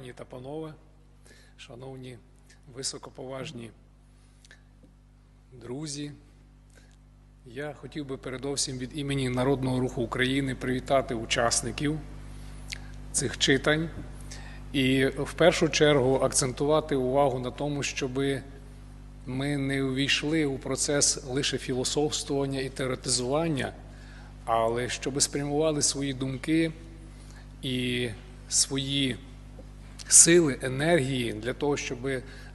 пані та панове, шановні високоповажні друзі, я хотів би передовсім від імені Народного руху України привітати учасників цих читань і в першу чергу акцентувати увагу на тому, щоб ми не увійшли у процес лише філософствування і теоретизування, але щоб спрямували свої думки і свої сили, енергії для того, щоб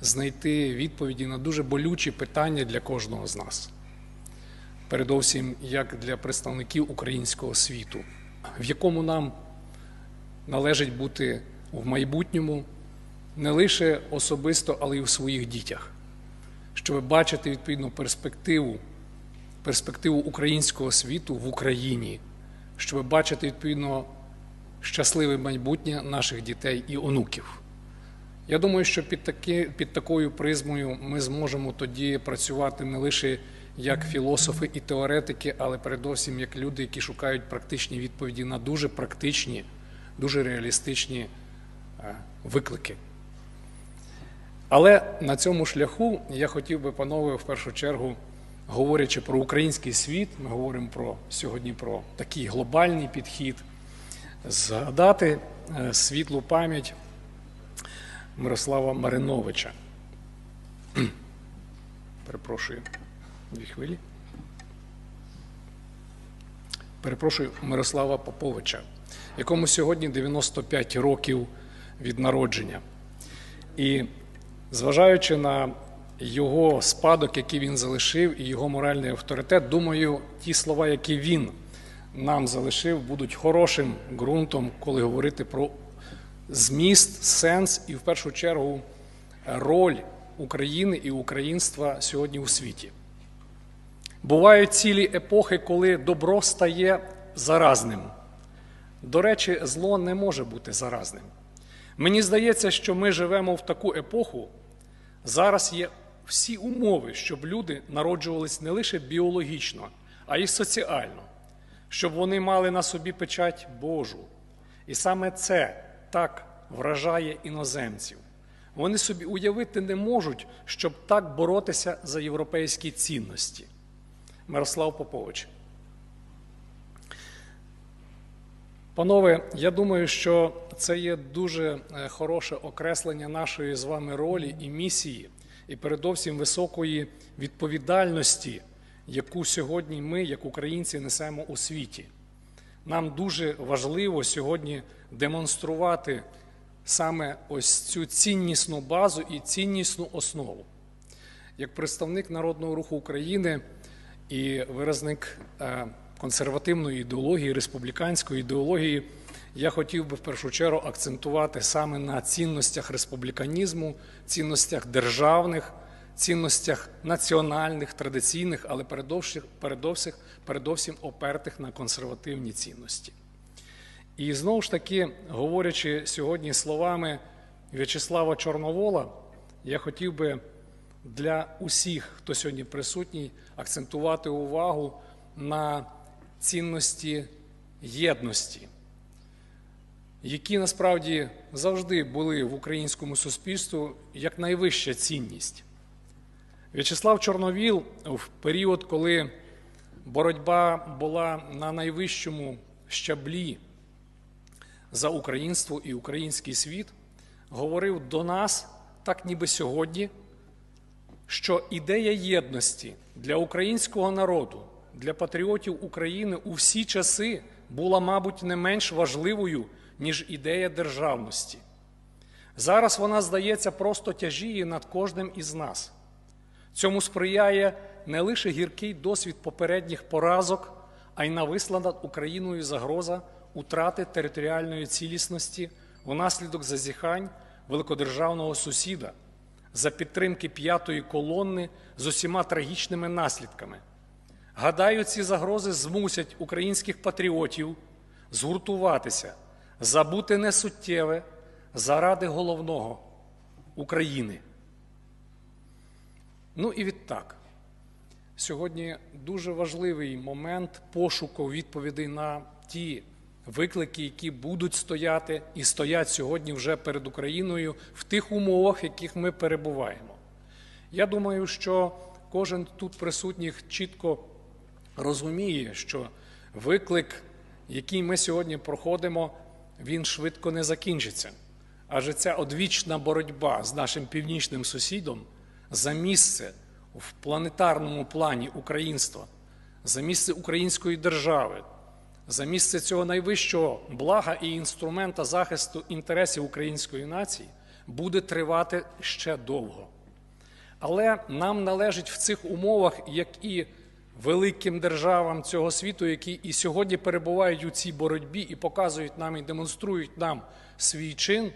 знайти відповіді на дуже болючі питання для кожного з нас. Передовсім як для представників українського світу, в якому нам належить бути в майбутньому не лише особисто, але й у своїх дітях, щоб бачити відповідну перспективу, перспективу українського світу в Україні, щоб бачити відповідно щасливе майбутнє наших дітей і онуків. Я думаю, що під, таки, під такою призмою ми зможемо тоді працювати не лише як філософи і теоретики, але передовсім як люди, які шукають практичні відповіді на дуже практичні, дуже реалістичні е, виклики. Але на цьому шляху я хотів би, панове, в першу чергу, говорячи про український світ, ми говоримо про сьогодні про такий глобальний підхід згадати е, світлу пам'ять Мирослава Мариновича. Перепрошую, дві хвилі. Перепрошую Мирослава Поповича, якому сьогодні 95 років від народження. І зважаючи на його спадок, який він залишив, і його моральний авторитет, думаю, ті слова, які він нам залишив, будуть хорошим ґрунтом, коли говорити про зміст, сенс і в першу чергу роль України і українства сьогодні у світі. Бувають цілі епохи, коли добро стає заразним. До речі, зло не може бути заразним. Мені здається, що ми живемо в таку епоху. Зараз є всі умови, щоб люди народжувались не лише біологічно, а й соціально щоб вони мали на собі печать Божу. І саме це так вражає іноземців. Вони собі уявити не можуть, щоб так боротися за європейські цінності. Мирослав Попович. Панове, я думаю, що це є дуже е, хороше окреслення нашої з вами ролі і місії, і передовсім високої відповідальності яку сьогодні ми, як українці, несемо у світі. Нам дуже важливо сьогодні демонструвати саме ось цю ціннісну базу і ціннісну основу. Як представник Народного руху України і виразник е, консервативної ідеології, республіканської ідеології, я хотів би в першу чергу акцентувати саме на цінностях республіканізму, цінностях державних цінностях національних, традиційних, але передовсім, опертих на консервативні цінності. І знову ж таки, говорячи сьогодні словами В'ячеслава Чорновола, я хотів би для усіх, хто сьогодні присутній, акцентувати увагу на цінності єдності, які насправді завжди були в українському суспільстві як найвища цінність. В'ячеслав Чорновіл в період, коли боротьба була на найвищому щаблі за українство і український світ, говорив до нас, так ніби сьогодні, що ідея єдності для українського народу, для патріотів України у всі часи була, мабуть, не менш важливою, ніж ідея державності. Зараз вона здається просто тяжіє над кожним із нас. Цьому сприяє не лише гіркий досвід попередніх поразок, а й нависла над Україною загроза утрати територіальної цілісності внаслідок зазіхань великодержавного сусіда за підтримки п'ятої колонни з усіма трагічними наслідками. Гадаю, ці загрози змусять українських патріотів згуртуватися, забути несуттєве заради головного України. Ну і відтак, сьогодні дуже важливий момент пошуку відповідей на ті виклики, які будуть стояти і стоять сьогодні вже перед Україною в тих умовах, в яких ми перебуваємо. Я думаю, що кожен тут присутніх чітко розуміє, що виклик, який ми сьогодні проходимо, він швидко не закінчиться. Адже ця одвічна боротьба з нашим північним сусідом за місце в планетарному плані українства, за місце української держави, за місце цього найвищого блага і інструмента захисту інтересів української нації буде тривати ще довго. Але нам належить в цих умовах, як і великим державам цього світу, які і сьогодні перебувають у цій боротьбі і показують нам і демонструють нам свій чин.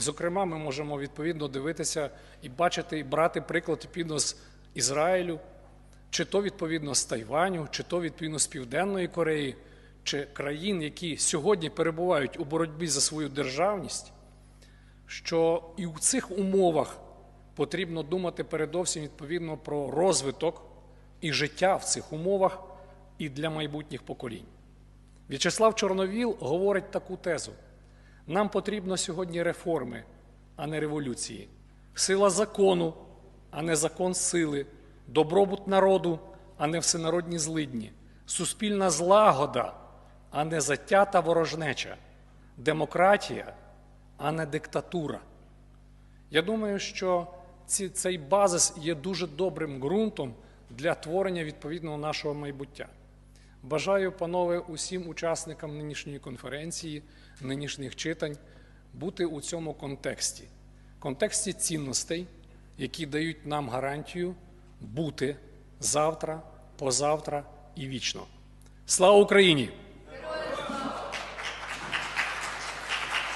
Зокрема, ми можемо відповідно дивитися і бачити, і брати приклад відповідно з Ізраїлю, чи то відповідно з Тайваню, чи то відповідно з Південної Кореї, чи країн, які сьогодні перебувають у боротьбі за свою державність, що і в цих умовах потрібно думати передовсім відповідно про розвиток і життя в цих умовах і для майбутніх поколінь. В'ячеслав Чорновіл говорить таку тезу: нам потрібно сьогодні реформи, а не революції, сила закону, а не закон сили, добробут народу, а не всенародні злидні, суспільна злагода, а не затята ворожнеча, демократія, а не диктатура. Я думаю, що ці, цей базис є дуже добрим ґрунтом для творення відповідного нашого майбуття. Бажаю, панове, усім учасникам нинішньої конференції, нинішніх читань бути у цьому контексті, контексті цінностей, які дають нам гарантію бути завтра, позавтра і вічно. Слава Україні!